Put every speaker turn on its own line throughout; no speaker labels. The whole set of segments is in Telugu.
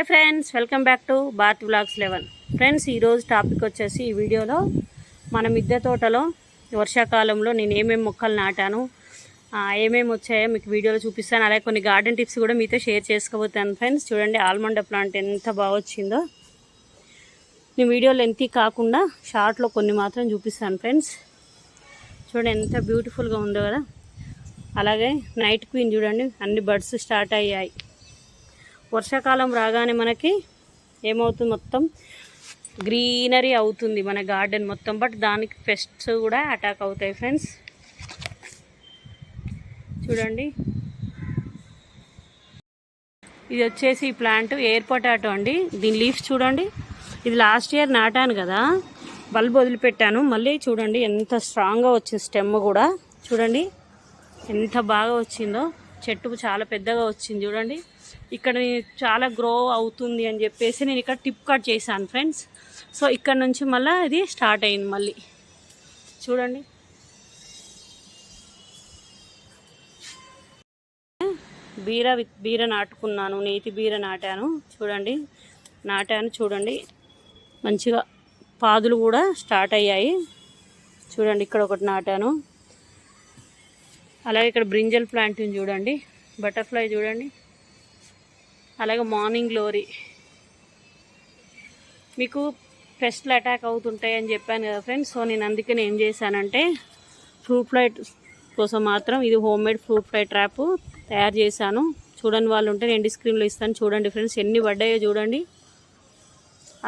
Hi friends welcome back to Bharat blogs eleven. Friends ఈరోజు టాపిక్ వచ్చేసి ఈ వీడియోలో మన మిద్దె తోటలో వర్షాకాలంలో నేను ఏమేమి మొక్కలు నాటాను ఏమేమి వచ్చాయో మీకు వీడియోలో చూపిస్తాను అలాగే కొన్ని గార్డెన్ టిప్స్ కూడా మీతో షేర్ చేసుకోబోతాను ఫ్రెండ్స్. చూడండి ఆల్మండ ప్లాంట్ ఎంత బాగా వచ్చిందో. నేను వీడియో లెంతీ కాకుండా షార్ట్లో కొన్ని మాత్రం చూపిస్తాను ఫ్రెండ్స్. చూడండి ఎంత బ్యూటిఫుల్గా ఉందో కదా. అలాగే నైట్ క్వీన్ చూడండి అన్ని బర్డ్స్ స్టార్ట్ అయ్యాయి. వర్షాకాలం రాగానే మనకి ఏమవుతుంది మొత్తం గ్రీనరీ అవుతుంది మన గార్డెన్ మొత్తం బట్ దానికి పెస్ట్స్ కూడా అటాక్ అవుతాయి ఫ్రెండ్స్. చూడండి. ఇది వచ్చేసి ఈ ప్లాంట్ ఎయిర్ పొటాటో అండి. దీని లీఫ్స్ చూడండి. ఇది లాస్ట్ ఇయర్ నాటాను కదా. బల్బ్ వదిలిపెట్టాను. మళ్ళీ చూడండి ఎంత స్ట్రాంగ్గా వచ్చింది స్టెమ్ కూడా. చూడండి. ఎంత బాగా వచ్చిందో. చెట్టు చాలా పెద్దగా వచ్చింది చూడండి. ఇక్కడ చాలా గ్రో అవుతుంది అని చెప్పేసి నేను ఇక్కడ టిప్ కట్ చేశాను ఫ్రెండ్స్ సో ఇక్కడ నుంచి మళ్ళీ ఇది స్టార్ట్ అయింది మళ్ళీ. చూడండి. బీర విత్ బీర నాటుకున్నాను నేతి బీర నాటాను. చూడండి. నాటాను చూడండి. మంచిగా పాదులు కూడా స్టార్ట్ అయ్యాయి. చూడండి ఇక్కడ ఒకటి నాటాను. అలాగే ఇక్కడ బ్రింజల్ ప్లాంట్ని చూడండి బటర్ఫ్లై చూడండి. అలాగే మార్నింగ్ గ్లోరీ. మీకు పెస్ట్లు అటాక్ అవుతుంటాయి అని చెప్పాను కదా ఫ్రెండ్స్ సో నేను అందుకని ఏం చేశానంటే ఫ్రూట్ ఫ్లైట్ కోసం మాత్రం ఇది home made fruit fly trap తయారు చేశాను. చూడని వాళ్ళు ఉంటే నేను స్క్రీన్లో ఇస్తాను. చూడండి ఫ్రెండ్స్ ఎన్ని పడ్డాయో చూడండి.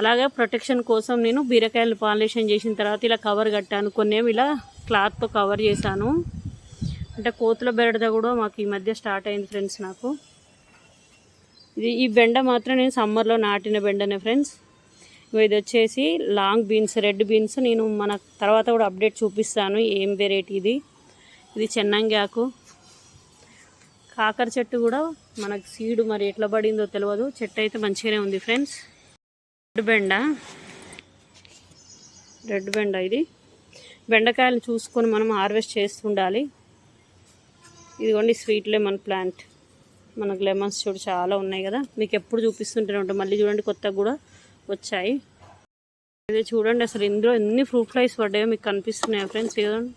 అలాగే ప్రొటెక్షన్ కోసం నేను బీరకాయలు పాలినేషన్ చేసిన తర్వాత ఇలా కవర్ కట్టాను. కొన్ని ఇలా క్లాత్తో కవర్ చేశాను. అంటే కోతుల బెరడద కూడా మాకు ఈ మధ్య స్టార్ట్ అయింది ఫ్రెండ్స్ నాకు. ఇది ఈ బెండ మాత్రం నేను సమ్మర్లో నాటిన బెండనే ఫ్రెండ్స్. ఇది వచ్చేసి లాంగ్ బీన్స్ రెడ్ బీన్స్ నేను మన తర్వాత కూడా అప్డేట్ చూపిస్తాను ఏం వెరైటీ ఇది. ఇది చెన్నంగి ఆకు కాకర చెట్టు కూడా మనకు సీడు మరి ఎట్లా పడిందో తెలియదు చెట్టు అయితే మంచిగానే ఉంది ఫ్రెండ్స్. రెడ్ బెండ. రెడ్ బెండ ఇది. బెండకాయలు చూసుకొని మనం హార్వెస్ట్ చేస్తుండాలి. ఇదిగోండి స్వీట్ లెమన్ ప్లాంట్. మనకు లెమన్స్ చూడు చాలా ఉన్నాయి కదా. మీకు ఎప్పుడు చూపిస్తుంటేనే ఉంటాం మళ్ళీ చూడండి కొత్తగా కూడా వచ్చాయి. ఇది చూడండి అసలు ఇందులో ఎన్ని ఫ్రూట్ ఫ్లైస్ పడ్డాయో మీకు కనిపిస్తున్నాయి ఫ్రెండ్స్? చూడండి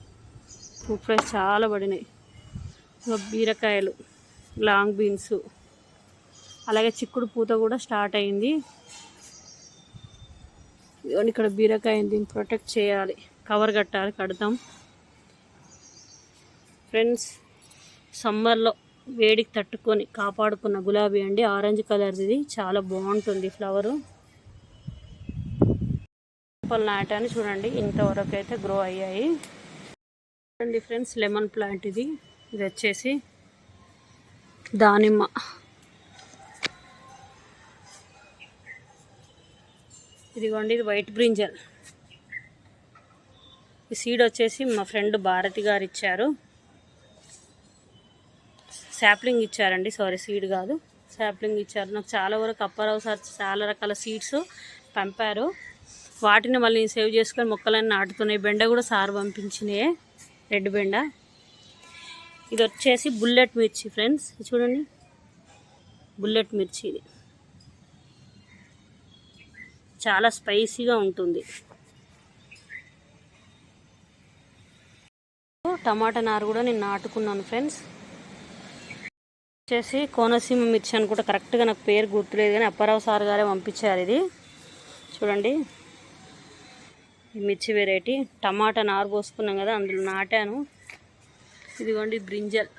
ఫ్రూట్ ఫ్లైస్ చాలా పడినాయి. బీరకాయలు లాంగ్ బీన్స్. అలాగే చిక్కుడు పూత కూడా స్టార్ట్ అయింది. ఇదిగోండి ఇక్కడ బీరకాయ దీన్ని ప్రొటెక్ట్ చేయాలి. కవర్ కట్టాలి కడతాం. ఫ్రెండ్స్ సమ్మర్లో వేడికి తట్టుకొని కాపాడుకున్న గులాబీ అండి. ఆరెంజ్ కలర్ ఇది చాలా బాగుంటుంది ఫ్లవరు. పళ్ళు నాటాను చూడండి. ఇంతవరకు అయితే గ్రో అయ్యాయి. చూడండి ఫ్రెండ్స్ లెమన్ ప్లాంట్ ఇది. ఇది వచ్చేసి దానిమ్మ. ఇదిగోండి ఇది వైట్ బ్రింజల్ ఈ సీడ్ వచ్చేసి మా ఫ్రెండ్ భారతి గారు ఇచ్చారు. శాప్లింగ్ ఇచ్చారండి. సారీ సీడ్ కాదు. శాప్లింగ్ ఇచ్చారు. నాకు చాలా వరకు అప్పారావు సార్ చాలా రకాల సీడ్స్ పంపారు. వాటిని మళ్ళీ సేవ్ చేసుకొని మొక్కలన్నీ నాటుతున్నాయి. బెండ కూడా సార్ పంపించినాయి రెడ్ బెండ. ఇది వచ్చేసి బుల్లెట్ మిర్చి ఫ్రెండ్స్. ఇది చూడండి. బుల్లెట్ మిర్చి ఇది. చాలా స్పైసీగా ఉంటుంది. టమాటా నారు కూడా నేను నాటుకున్నాను ఫ్రెండ్స్. వచ్చేసి కోనసీమ మిర్చి అనుకుంటా కరెక్ట్గా నాకు పేరు గుర్తులేదు కానీ అప్పారావు సార్ గారే పంపించారు ఇది. చూడండి. ఈ మిర్చి వెరైటీ టమాటా నారు పోసుకున్నాం కదా అందులో నాటాను. ఇదిగోండి brinjal.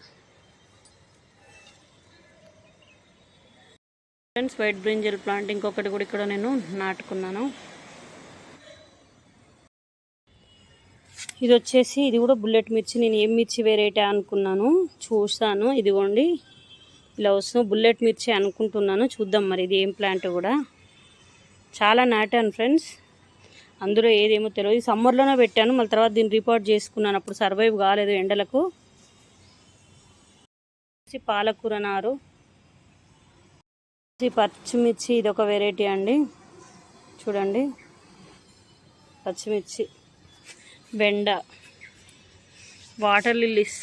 Friends white brinjal plant ఇంకొకటి కూడా ఇక్కడ నేను నాటుకున్నాను. ఇది వచ్చేసి ఇది కూడా బుల్లెట్ మిర్చి నేను ఏం మిర్చి వెరైటీ అనుకున్నాను చూస్తాను ఇదిగోండి. ఇలా వస్తుంది బుల్లెట్ మిర్చి అనుకుంటున్నాను. చూద్దాం మరి ఇది ఏం ప్లాంట్ కూడా. చాలా నాటాను ఫ్రెండ్స్. అందులో ఏదేమో తెలియదు సమ్మర్లోనే పెట్టాను. మళ్ళీ తర్వాత దీన్ని రిపోర్ట్ చేసుకున్నాను. అప్పుడు సర్వైవ్ కాలేదు ఎండలకు. పాలకూర నారు. పచ్చిమిర్చి. ఇది ఒక వెరైటీ అండి. చూడండి. పచ్చిమిర్చి. బెండ. Water lilies.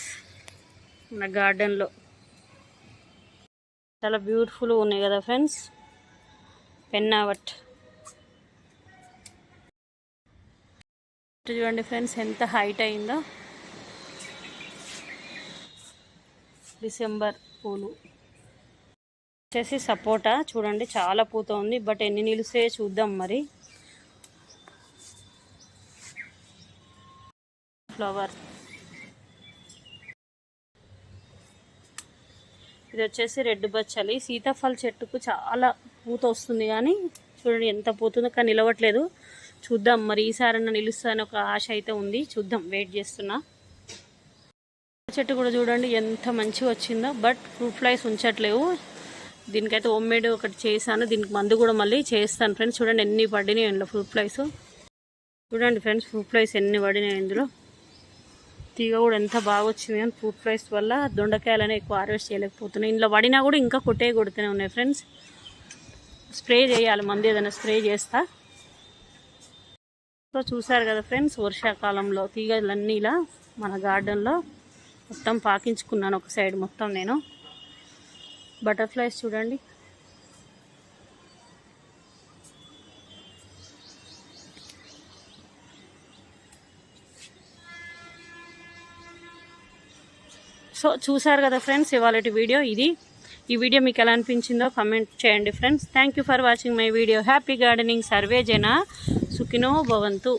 మన గార్డెన్లో. చాలా బ్యూటిఫుల్గా ఉన్నాయి కదా ఫ్రెండ్స్ పెన్నావట్. చూడండి ఫ్రెండ్స్ ఎంత హైట్ అయిందో. డిసెంబర్ పూలు. వచ్చేసి సపోటా చూడండి చాలా పూత ఉంది బట్ ఎన్ని నిలిసే చూద్దాం మరి. ఫ్లవర్ ఇది వచ్చేసి రెడ్ బచ్చలి. సీతాఫల చెట్టుకు చాలా పూత వస్తుంది కానీ చూడండి ఎంత పూతుందో కానీ నిలవట్లేదు. చూద్దాం మరి ఈసారన్నా నిలుస్తాను ఒక ఆశ అయితే ఉంది. చూద్దాం వెయిట్ చేస్తున్నా. చెట్టు కూడా చూడండి ఎంత మంచిగా వచ్చిందో బట్ ఫ్రూట్ ఫ్లైస్ ఉంచట్లేవు. దీనికైతే హోమ్ మేడ్ ఒకటి చేశాను. దీనికి మందు కూడా మళ్ళీ చేస్తాను ఫ్రెండ్స్ చూడండి ఎన్ని పడినాయి ఇందులో ఫ్రూట్ ఫ్లైస్ చూడండి ఫ్రెండ్స్ ఫ్రూట్ ఫ్లైస్ ఎన్ని పడినాయి ఇందులో. తీగ కూడా ఎంత బాగా వచ్చింది కానీ ఫ్రూట్ ఫ్లైస్ వల్ల దొండకాయలనే ఎక్కువ హార్వెస్ట్ చేయలేకపోతున్నాయి. ఇందులో పడినా కూడా ఇంకా కొట్టే కొడుతూనే ఉన్నాయి ఫ్రెండ్స్ స్ప్రే చేయాలి మంది ఏదైనా స్ప్రే చేస్తా. సో చూసారు కదా ఫ్రెండ్స్ వర్షాకాలంలో తీగలన్నీ ఇలా మన గార్డెన్లో మొత్తం పాకించుకున్నాను ఒక సైడ్ మొత్తం నేను. బటర్ఫ్లైస్ చూడండి. సో చూసారు కదా ఫ్రెండ్స్ ఇవాళ వీడియో ఇది. ఈ వీడియో మీకు ఎలా అనిపించిందో కమెంట్ చేయండి friends. Thank you for watching my video happy gardening survey జన సుఖినో భవంతు.